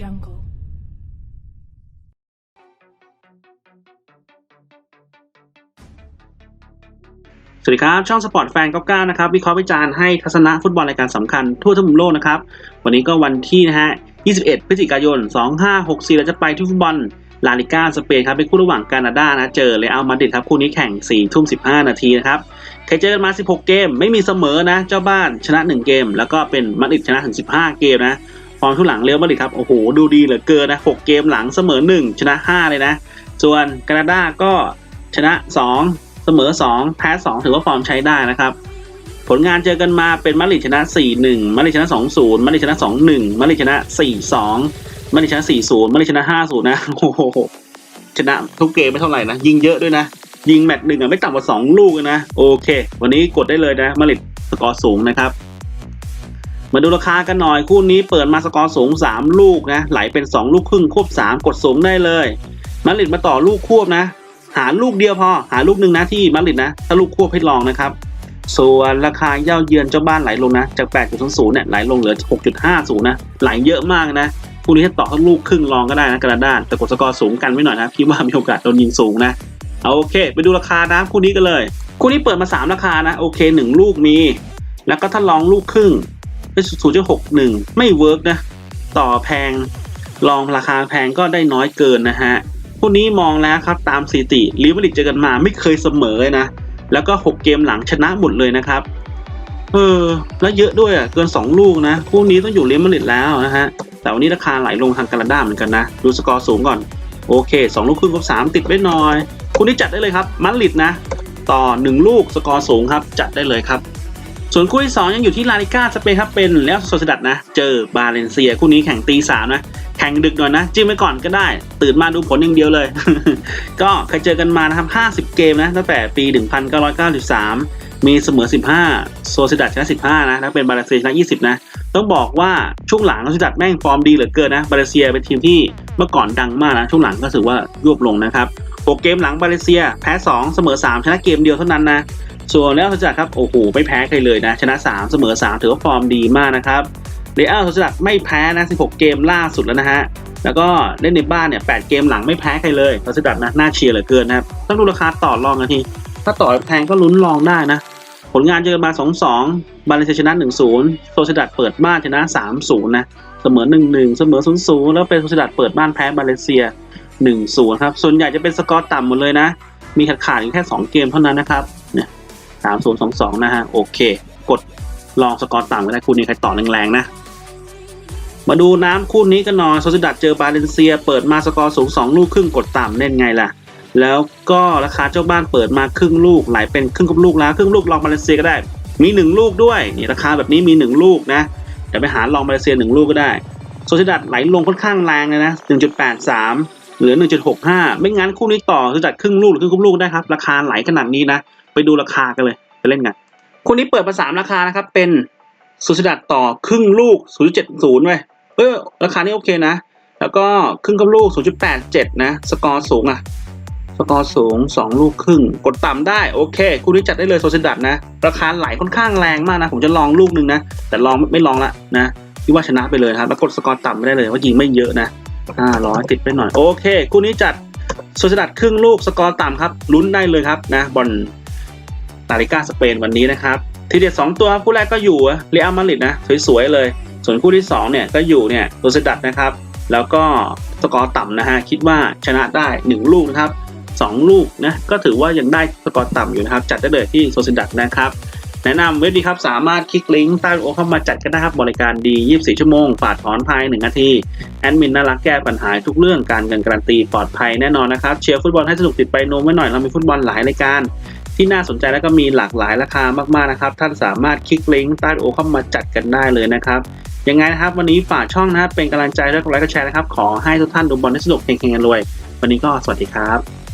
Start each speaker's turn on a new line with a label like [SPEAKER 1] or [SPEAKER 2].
[SPEAKER 1] jungle.
[SPEAKER 2] สวัสดีครับ ช่องสปอร์ตแฟน99นะครับวิเคราะห์วิจารณ์ให้ทัศนะฟุตบอลรายการสำคัญทั่วทั้งมุมโลกนะครับ วันนี้ก็วันที่นะฮะ 21 พฤศจิกายน 2564 เราจะไปที่ฟุตบอลลาลิก้าสเปนครับ เป็นคู่ระหว่างแคนาดานะ เจอเรอัลมาดริดครับ คู่นี้แข่ง 4 ทุ่ม 15 นาทีนะครับเคยเจอกันมา 16 เกม ไม่มีเสมอนะ เจ้าบ้านชนะ 1 เกม แล้วก็เป็นมาดริดชนะถึง 15 เกมนะ ฟอร์มทุกหลังเรอัลมาดริดครับโอ้โหดูดีเหลือเกินนะ6เกมหลังเสมอ 1 ชนะ 5 เลยนะ ส่วนแคนาดาก็ชนะ 2 เสมอ 2 แพ้ 2 ถือว่าฟอร์มใช้ได้นะครับ ผลงานเจอกันมาเป็นมาดริดชนะ 4-1มาดริดชนะ 2-0มาดริดชนะ 2-1มาดริดชนะ 4-2มาดริดชนะ 4-0มาดริดชนะ 5-0 นะโอ้โหชนะทุกเกมไม่เท่าไหร่นะ ยิงเยอะด้วยนะ ยิงแมตช์หนึ่งอะไม่ต่ำกว่า 2 ลูกเลยนะ โอเค วันนี้กดได้เลยนะมาดริดสกอร์สูงนะครับ มาดูราคากันหน่อยคู่นี้เปิดมาสกอร์สูง 3 ลูกนะไหลเป็น 2 ลูกครึ่งควบ 3 กดสูงได้เลยมาริดมาต่อลูกควบนะ หาลูกเดียวพอหาลูกหนึ่งนะที่มาริดนะ ถ้าลูกควบให้ลองนะครับ ส่วนราคาเย่าเยือนเจ้าบ้านไหลลงนะ จาก 8.00เนี่ยไหลลงเหลือ 6.50 นะ ไหลเยอะมากนะคู่นี้ถ้าต่อทั้งลูกครึ่งลองก็ได้นะกระดานแต่กดสกอร์สูงกันไว้หน่อยนะคิดว่ามีโอกาสโดนยิงสูงนะเอาโอเค ไปดูราคานะคู่นี้กันเลย คู่นี้เปิดมา 3 ราคานะโอเค 1 ลูกมี แล้วก็ถ้าลองลูกครึ่ง ได้0.61 ไม่เวิร์กนะ ต่อแพงลองราคาแพงก็ได้น้อยเกินนะฮะคู่นี้มองแล้วครับตามสถิติลิเวอร์พูลเจอกันมาไม่เคยเสมอเลยนะ แล้วก็ 6 เกมหลังชนะหมดเลยนะครับ เออ แล้วเยอะด้วยอะ เกิน 2 ลูกนะ คู่นี้ต้องอยู่เลี้ยงมาดริดแล้วนะฮะ แต่วันนี้ราคาไหลลงทางกานาดาเหมือนกันนะ ดูสกอร์สูงก่อน โอเค 2 ลูกครึ่งกับ 3 ติดไว้หน่อย คู่นี้จัดได้เลยครับมาดริดนะ ต่อ 1 ลูกสกอร์สูงครับ จัดได้เลยครับ ส่วนคู่ที่ 2 ยังอยู่ที่ลาลิก้าสเปนครับเป็นแล้วโซเซดัดนะ เจอบาเลนเซียคู่นี้แข่งตีสามนะ แข่งดึกหน่อยนะ จิ้มไว้ก่อนก็ได้ ตื่นมาดูผลอย่างเดียวเลย ก็เคยเจอกันมานะครับ 50 เกมนะตั้งแต่ปี 1993 มีเสมอ 15 โซซิดัดชนะ 15 นะแล้วเป็นบาเลเซียชนะ 20 นะ ต้องบอกว่าช่วงหลังโซซิดัดแม่งฟอร์มดีเหลือเกินนะบาเลเซียเป็นทีมที่เมื่อก่อนดังมากนะช่วงหลังก็ถือว่ายวบลงนะครับ6เกมหลังบาเลเซียแพ้ 2 เสมอ 3 ชนะเกมเดียวเท่านั้นนะ ส่วนแล้วโซซิดัดครับโอ้โหไม่แพ้ใครเลยนะ ชนะ 3 เสมอ 3 ถือว่าฟอร์มดีมากนะครับเรอัลโซซิดัดไม่แพ้นะ 16 เกมล่าสุดแล้วนะฮะแล้วก็เล่นในบ้านเนี่ย 8 เกมหลังไม่แพ้ใครเลยโซซิดัดนะน่าเชียร์เหลือเกินนะครับต้องดูราคาต่อรองกันทีถ้าต่อแพงก็ลุ้นรองได้นะผลงานเจอมา 2-2 บาเลเซียชนะ 1-0 โซซิดัดเปิดบ้านชนะ 3-0 นะ เสมอ 1-1 เสมอ 0-0 แล้วเป็นโซซิดัดเปิดบ้านแพ้บาเลเซีย 1-0 ครับ ส่วนใหญ่จะเป็นสกอร์ต่ำหมดเลยนะ มีขาดขาดแค่ 2 เกมเท่านั้นนะครับ เนี่ย3-0 2-2นะฮะโอเค กดลองสกอร์ต่ำก็ได้คู่นี้ใครต่อแรงๆนะ มาดูน้ำคู่นี้กันหน่อยโซซิดัดเจอบาเลนเซีย เปิดมาสกอร์สูง2ลูกครึ่งกดต่ำเล่นไงล่ะ แล้วก็ราคาเจ้าบ้านเปิดมาครึ่งลูกไหลเป็นครึ่งกับลูกแล้วครึ่งลูกลองมาเลเซียก็ได้ มีหนึ่งลูกด้วยนี่ราคาแบบนี้มีหนึ่งลูกนะเดี๋ยวไปหาลองมาเลเซียหนึ่งลูกก็ได้โซซิดัดไหลลงค่อนข้างแรงเลยนะ1.83หลือ 1.65 ไม่งั้นคู่นี้ต่อโซซิดัดครึ่งลูกหรือครึ่งกับลูกได้ครับ ราคาไหลขนาดนี้นะ ไปดูราคากันเลยไปเล่นกันคู่นี้เปิดมาสามราคานะครับ เป็นโซซิดัดต่อครึ่งลูก 0.70เว้ยเออราคานี้โอเคนะ แล้วก็ครึ่งกับลูก 0.87 นะ สกอร์สูงอะสกอร์สูง 2 ลูกครึ่ง กดต่ำได้โอเค คู่นี้จัดได้เลยโซซิดัดนะ ราคาไหลค่อนข้างแรงมากนะ ผมจะลองลูกหนึ่งนะ แต่ลองไม่ลองละนะที่ว่าชนะไปเลยครับ แล้วกดสกอร์ต่ำไม่ได้เลยว่ายิงไม่เยอะนะ500ติดไปหน่อย โอเค คู่นี้จัดโซซิดัดครึ่งลูกสกอร์ต่ำครับลุ้นได้เลยครับนะบอล ลาลิกาสเปนวันนี้นะครับทีเด็ดสองตัวคู่แรกก็อยู่เรอัลมาดริดนะสวยๆเลย ส่วนคู่ที่สองเนี่ยก็อยู่เนี่ยโซซิดัดนะครับ แล้วก็สกอร์ต่ำนะฮะคิดว่าชนะได้ 1 ลูกนะครับ2ลูกนะก็ถือว่ายังได้สกอร์ต่ำอยู่นะครับจัดได้เลยที่โซซิดัดนะครับแนะนำเว็บดีครับสามารถคลิกลิงก์ใต้โอเข้ามาจัดกันได้ครับบริการดี 24 ชั่วโมงฝาดถอนภาย1นาทีแอดมินน่ารักแก้ปัญหาทุกเรื่องการเงินการันตีปลอดภัยแน่นอนนะครับเชียร์ฟุตบอลให้สนุกติดไปน้มไว้หน่อยเรามีฟุตบอลหลายรายการ ที่น่าสนใจและก็มีหลากหลายราคามากๆนะครับ ท่านสามารถคลิกลิงก์ใต้โอเข้ามาจัดกันได้เลยนะครับยังไงนะครับ วันนี้ฝากช่องนะครับเป็นกำลังใจและกดไลค์กดแชร์นะครับ ขอให้ทุกท่านดูบอลได้สนุกเฮงๆกันรวย วันนี้ก็สวัสดีครับ